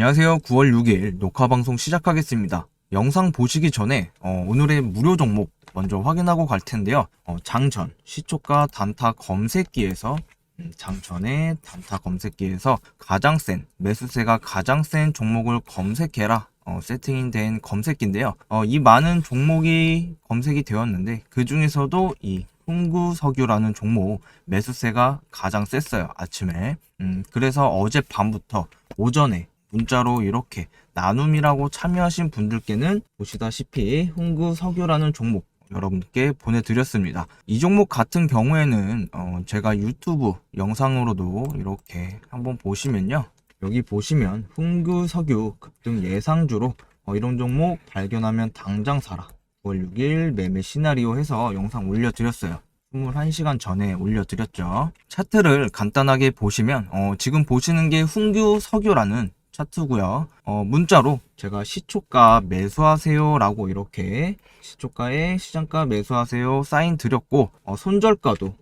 안녕하세요. 9월 6일 녹화 방송 시작하겠습니다. 영상 보시기 전에 어, 오늘의 무료 종목 먼저 확인하고 갈 텐데요. 어, 장전, 시초가 단타 검색기에서 음, 장전의 단타 검색기에서 가장 센, 매수세가 가장 센 종목을 검색해라. 어, 세팅이 된 검색기인데요. 어, 이 많은 종목이 검색이 되었는데 그 중에서도 이 흥구석유라는 종목 매수세가 가장 셌어요. 아침에. 음, 그래서 어제 밤부터 오전에 문자로 이렇게 나눔이라고 참여하신 분들께는 보시다시피 흥구 석유라는 종목 여러분께 보내드렸습니다. 이 종목 같은 경우에는 어, 제가 유튜브 영상으로도 이렇게 한번 보시면요. 여기 보시면 흥구 석유 급등 예상주로 어, 이런 종목 발견하면 당장 사라. 9월 6일 매매 시나리오 해서 영상 올려드렸어요. 21시간 전에 올려드렸죠. 차트를 간단하게 보시면 어, 지금 보시는 게 흥규석유라는 차트고요. 어, 문자로 제가 시초가 매수하세요라고 이렇게 시초가에 시장가 매수하세요 사인 드렸고 어, 손절가도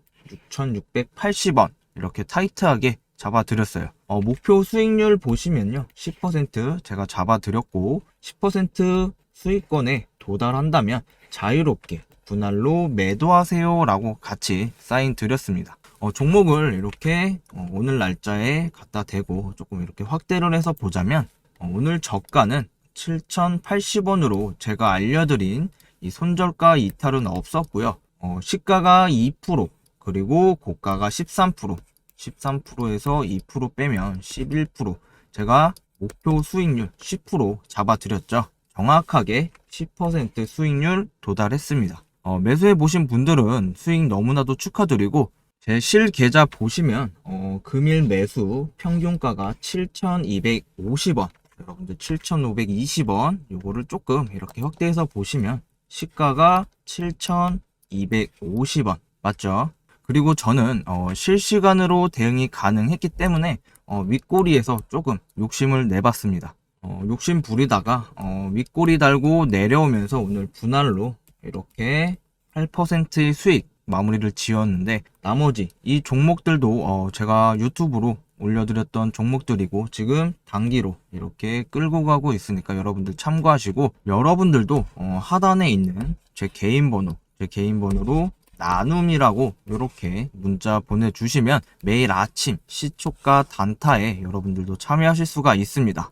6,680원 이렇게 타이트하게 잡아드렸어요. 어, 목표 수익률 보시면요. 10% 제가 잡아드렸고 10% 수익권에 도달한다면 자유롭게 분할로 매도하세요라고 같이 사인 드렸습니다. 어, 종목을 이렇게 어, 오늘 날짜에 갖다 대고 조금 이렇게 확대를 해서 보자면 어, 오늘 저가는 7,080원으로 제가 알려드린 이 손절가 이탈은 없었고요. 어, 시가가 2% 그리고 고가가 13% 13%에서 2% 빼면 11% 제가 목표 수익률 10% 잡아드렸죠. 정확하게 10% 수익률 도달했습니다. 어, 매수해 보신 분들은 수익 너무나도 축하드리고 제 실계좌 보시면 어, 금일 매수 평균가가 7,250원 여러분들 7,520원 요거를 조금 이렇게 확대해서 보시면 시가가 7,250원 맞죠? 그리고 저는 어, 실시간으로 대응이 가능했기 때문에 어, 윗꼬리에서 조금 욕심을 내봤습니다. 어, 욕심 부리다가 어, 윗꼬리 달고 내려오면서 오늘 분할로 이렇게 8%의 수익 마무리를 지었는데 나머지 이 종목들도 어, 제가 유튜브로 올려드렸던 종목들이고 지금 단기로 이렇게 끌고 가고 있으니까 여러분들 참고하시고 여러분들도 어, 하단에 있는 제 개인 번호 제 개인 번호로 나눔이라고 이렇게 문자 보내주시면 매일 아침 시초가 단타에 여러분들도 참여하실 수가 있습니다.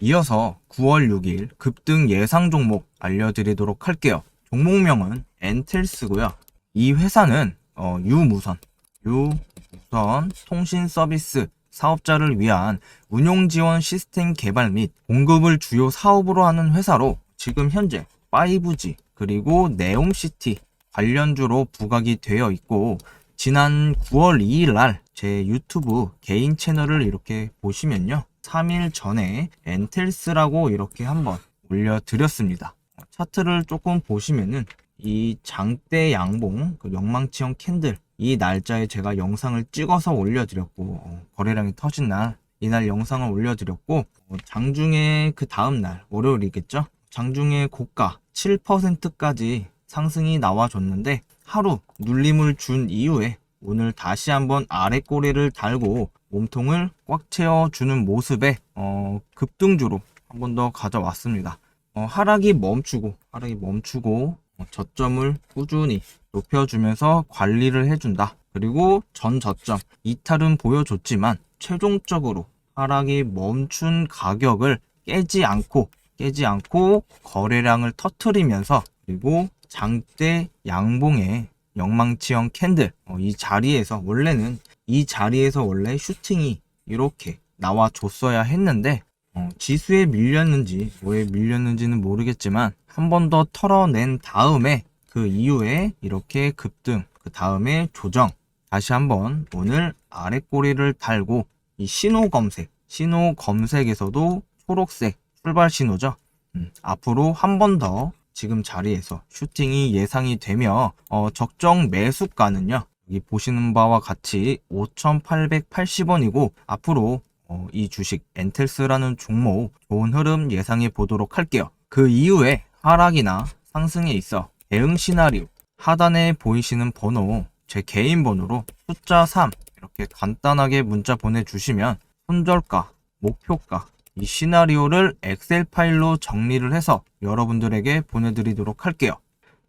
이어서 9월 6일 급등 예상 종목 알려드리도록 할게요. 종목명은 엔텔스고요. 이 회사는 어, 유무선, 유무선 통신 서비스 사업자를 위한 운용 지원 시스템 개발 및 공급을 주요 사업으로 하는 회사로 지금 현재 5G 그리고 네옴시티 관련주로 부각이 되어 있고 지난 9월 2일 날 제 유튜브 개인 채널을 이렇게 보시면요. 3일 전에 엔텔스라고 이렇게 한번 올려드렸습니다. 차트를 조금 보시면은 이 장대 양봉 그 영망치형 캔들 이 날짜에 제가 영상을 찍어서 올려드렸고 어, 거래량이 터진 날 이날 영상을 올려드렸고 어, 장중에 그 다음 날 월요일이겠죠 장중에 고가 7%까지 상승이 나와줬는데 하루 눌림을 준 이후에 오늘 다시 한번 아래 꼬리를 달고 몸통을 꽉 채워주는 모습에 어, 급등주로 한 번 더 가져왔습니다. 어, 하락이 멈추고 하락이 멈추고 어, 저점을 꾸준히 높여주면서 관리를 해준다. 그리고 전 저점 이탈은 보여줬지만 최종적으로 하락이 멈춘 가격을 깨지 않고 깨지 않고 거래량을 터트리면서 그리고 장대 양봉의 영망치형 캔들 어, 이 자리에서 원래는 이 자리에서 원래 슈팅이 이렇게 나와 줬어야 했는데 어, 지수에 밀렸는지 뭐에 밀렸는지는 모르겠지만 한 번 더 털어낸 다음에 그 이후에 이렇게 급등 그 다음에 조정 다시 한번 오늘 아래 꼬리를 달고 이 신호 검색 신호 검색에서도 초록색 출발 신호죠. 음, 앞으로 한 번 더 지금 자리에서 슈팅이 예상이 되며 어, 적정 매수가는요 여기 보시는 바와 같이 5,880원이고 앞으로 어, 이 주식 엔텔스라는 종목 좋은 흐름 예상해 보도록 할게요. 그 이후에 하락이나 상승에 있어 대응 시나리오 하단에 보이시는 번호 제 개인 번호로 숫자 3 이렇게 간단하게 문자 보내주시면 손절가, 목표가, 이 시나리오를 엑셀 파일로 정리를 해서 여러분들에게 보내드리도록 할게요.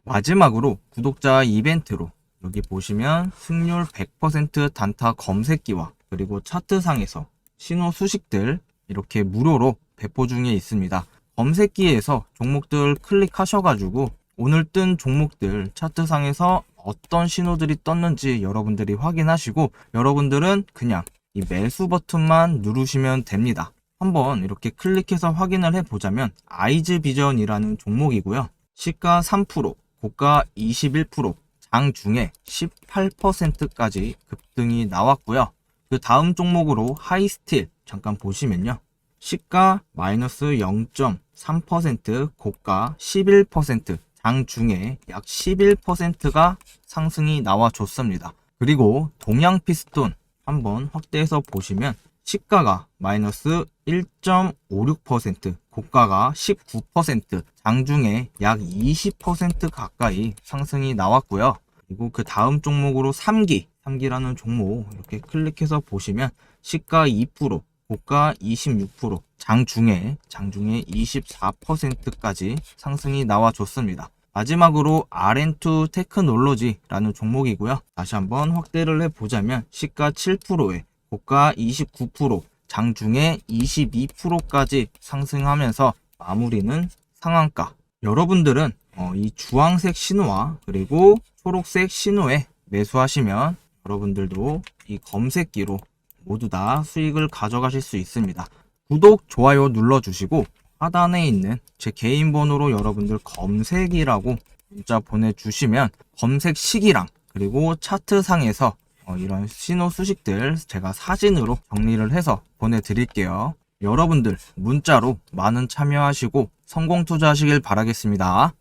마지막으로 구독자 이벤트로 여기 보시면 승률 100% 단타 검색기와 그리고 차트상에서 신호 수식들 이렇게 무료로 배포 중에 있습니다. 검색기에서 종목들 클릭하셔가지고 오늘 뜬 종목들 차트상에서 어떤 신호들이 떴는지 여러분들이 확인하시고 여러분들은 그냥 이 매수 버튼만 누르시면 됩니다. 한번 이렇게 클릭해서 확인을 해보자면 아이즈 비전이라는 종목이고요. 시가 3%, 고가 21%, 장 중에 18%까지 급등이 나왔고요. 그 다음 종목으로 하이스틸 잠깐 보시면요. 시가 마이너스 0.3%, 고가 11%, 장중에 약 11%가 상승이 나와줬습니다. 그리고 동양 피스톤 한번 확대해서 보시면 시가가 마이너스 1.56%, 고가가 19%, 장중에 약 20% 가까이 상승이 나왔고요. 그리고 그 다음 종목으로 3기, 3기라는 종목 이렇게 클릭해서 보시면 시가 2%, 고가 26%, 장중에 장중에 24%까지 상승이 나와줬습니다. 마지막으로 RN2 테크놀로지라는 종목이고요. 다시 한번 확대를 해보자면 시가 7%에 고가 29%, 장중에 22%까지 상승하면서 마무리는 상한가. 여러분들은 어, 이 주황색 신호와 그리고 초록색 신호에 매수하시면 여러분들도 이 검색기로 모두 다 수익을 가져가실 수 있습니다. 구독, 좋아요 눌러주시고 하단에 있는 제 개인 번호로 여러분들 검색이라고 문자 보내주시면 검색 시기랑 그리고 차트상에서 어, 이런 신호 수식들 제가 사진으로 정리를 해서 보내드릴게요. 여러분들 문자로 많은 참여하시고 성공 투자하시길 바라겠습니다.